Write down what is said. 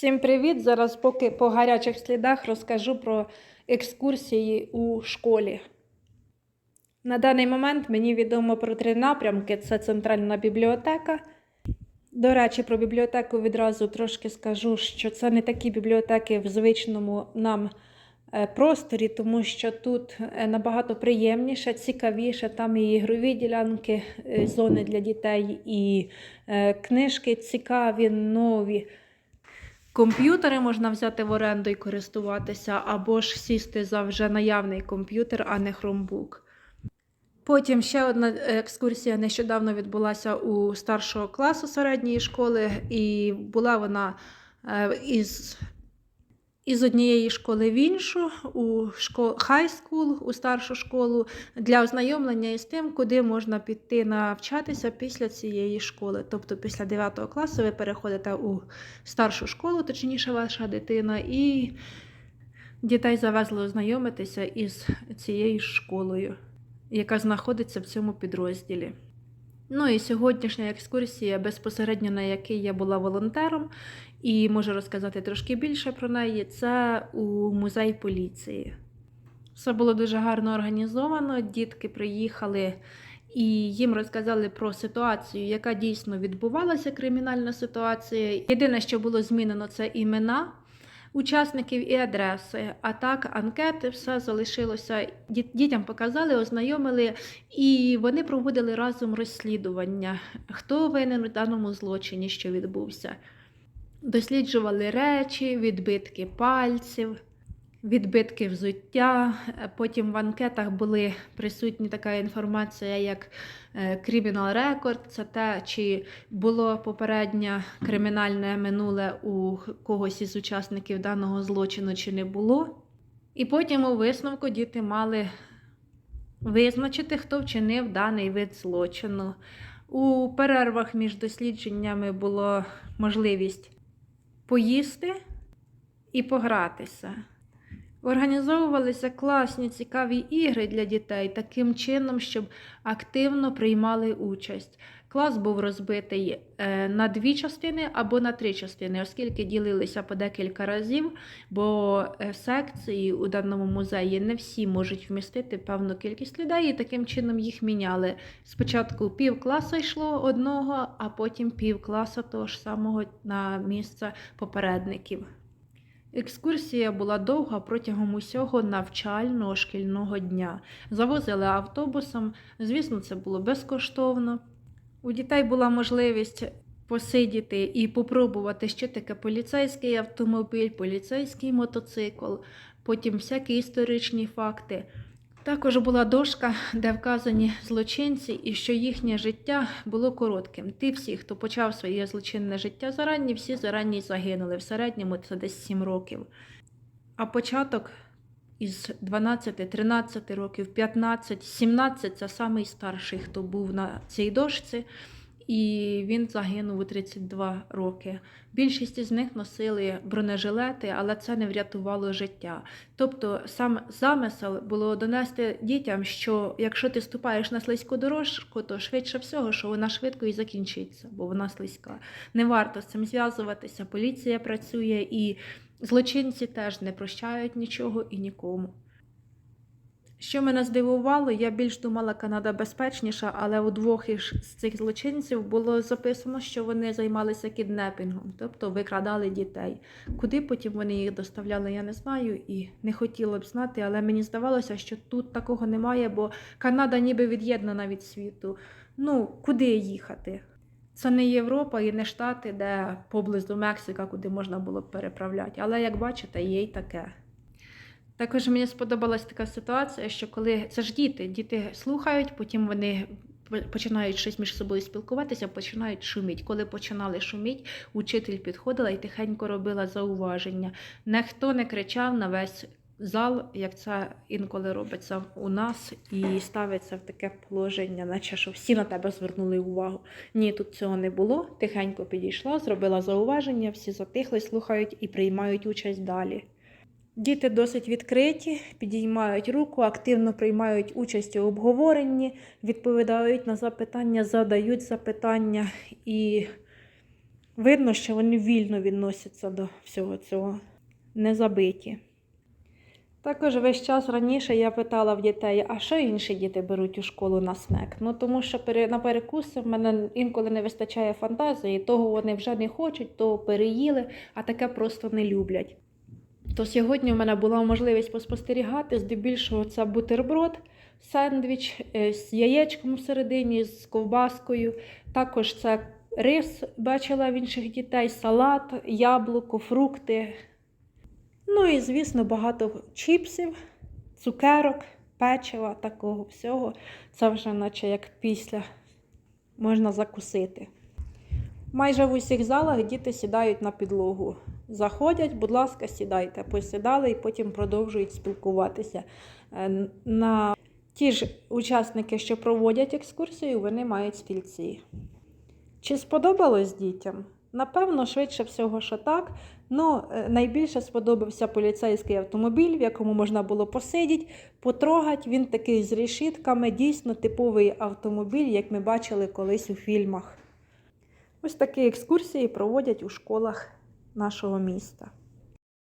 Всім привіт! Зараз поки по гарячих слідах розкажу про екскурсії у школі. На даний момент мені відомо про три напрямки: це центральна бібліотека. До речі, про бібліотеку відразу трошки скажу, що це не такі бібліотеки в звичному нам е, просторі, тому що тут е, набагато приємніше, цікавіше. Там і ігрові ділянки, е, зони для дітей, і книжки цікаві, нові. Комп'ютери можна взяти в оренду і користуватися, або ж сісти за вже наявний комп'ютер, а не хромбук. Потім ще одна екскурсія нещодавно відбулася у старшого класу середньої школи, і була вона е, із, із однієї школи в іншу, у школ, хай скул, у старшу школу, для ознайомлення із тим, куди можна піти навчатися після цієї школи. Тобто після 9 класу ви переходите у старшу школу, точніше ваша дитина, і дітей завезли ознайомитися із цією школою яка знаходиться в цьому підрозділі. Ну і сьогоднішня екскурсія, безпосередньо на якій я була волонтером, і можу розказати трошки більше про неї, це у музей поліції. Все було дуже гарно організовано. Дітки приїхали і їм розказали про ситуацію, яка дійсно відбувалася, кримінальна ситуація. Єдине, що було змінено, це імена учасників і адреси. А так, анкети, все залишилося. Дітям показали, ознайомили, і вони проводили разом розслідування, хто винен у даному злочині, що відбувся. Досліджували речі, відбитки пальців, відбитки взуття. Е, Потім в анкетах були присутні така інформація, як е, Criminal Record, це те, чи було попереднє кримінальне минуле у когось із учасників даного злочину, чи не було. І потім у висновку діти мали визначити, хто вчинив даний вид злочину. У перервах між дослідженнями була можливість поїсти і погратися. Організовувалися класні цікаві ігри для дітей таким чином, щоб активно приймали участь. Клас був розбитий е, на дві частини або на три частини, оскільки ділилися по декілька разів, бо е, секції у даному музеї не всі можуть вмістити певну кількість людей, і таким чином їх міняли. Спочатку пів класу йшло одного, а потім пів класу того ж самого на місце попередників. Екскурсія була довга протягом усього навчального шкільного дня. Завозили автобусом, звісно, це було безкоштовно. У дітей була можливість посидіти і попробувати, що таке поліцейський автомобіль, поліцейський мотоцикл, потім всякі історичні факти. Також була дошка, де вказані злочинці, і що їхнє життя було коротким. Ті всі, хто почав своє злочинне життя зарані, всі зарані загинули. В середньому це десь 7 років. А початок із 12, 13 років, 15, 17 це самий старший, хто був на цій дошці, і він загинув у 32 роки. Більшість із них носили бронежилети, але це не врятувало життя. Тобто сам замисел було донести дітям, що якщо ти ступаєш на слизьку дорожку, то швидше всього, що вона швидко і закінчиться, бо вона слизька. Не варто з цим зв'язуватися. Поліція працює і злочинці теж не прощають нічого і нікому. Що мене здивувало, я більш думала, Канада безпечніша, але у двох із цих злочинців було записано, що вони займалися кіднепінгом, тобто викрадали дітей. Куди потім вони їх доставляли, я не знаю і не хотіла б знати, але мені здавалося, що тут такого немає, бо Канада ніби від'єднана від світу. Ну, куди їхати? Це не Європа і не Штати, де поблизу Мексика, куди можна було б переправляти. Але як бачите, є й таке. Також мені сподобалась така ситуація, що коли це ж діти, діти слухають, потім вони починають щось між собою спілкуватися, починають шуміти. Коли починали шуміти, учитель підходила і тихенько робила зауваження. Ніхто не кричав на весь зал, як це інколи робиться у нас, і ставиться в таке положення, наче що всі на тебе звернули увагу. Ні, тут цього не було. Тихенько підійшла, зробила зауваження, всі затихли, слухають і приймають участь далі. Діти досить відкриті, підіймають руку, активно приймають участь у обговоренні, відповідають на запитання, задають запитання і видно, що вони вільно відносяться до всього цього, не забиті. Також весь час раніше я питала в дітей, а що інші діти беруть у школу на снек? Ну тому що на перекуси в мене інколи не вистачає фантазії, того вони вже не хочуть, того переїли, а таке просто не люблять. То сьогодні в мене була можливість поспостерігати, здебільшого це бутерброд, сендвіч е, з яєчком всередині, з ковбаскою. Також це рис бачила в інших дітей, салат, яблуко, фрукти. Ну і, звісно, багато чіпсів, цукерок, печива, такого всього. Це вже наче як після можна закусити. Майже в усіх залах діти сідають на підлогу. Заходять, будь ласка, сідайте. Посідали і потім продовжують спілкуватися. Е, На ті ж учасники, що проводять екскурсію, вони мають стільці. Чи сподобалось дітям? Напевно, швидше всього, що так. Ну, е, найбільше сподобався поліцейський автомобіль, в якому можна було посидіти, потрогати. Він такий з решітками, дійсно типовий автомобіль, як ми бачили колись у фільмах. Ось такі екскурсії проводять у школах нашого міста.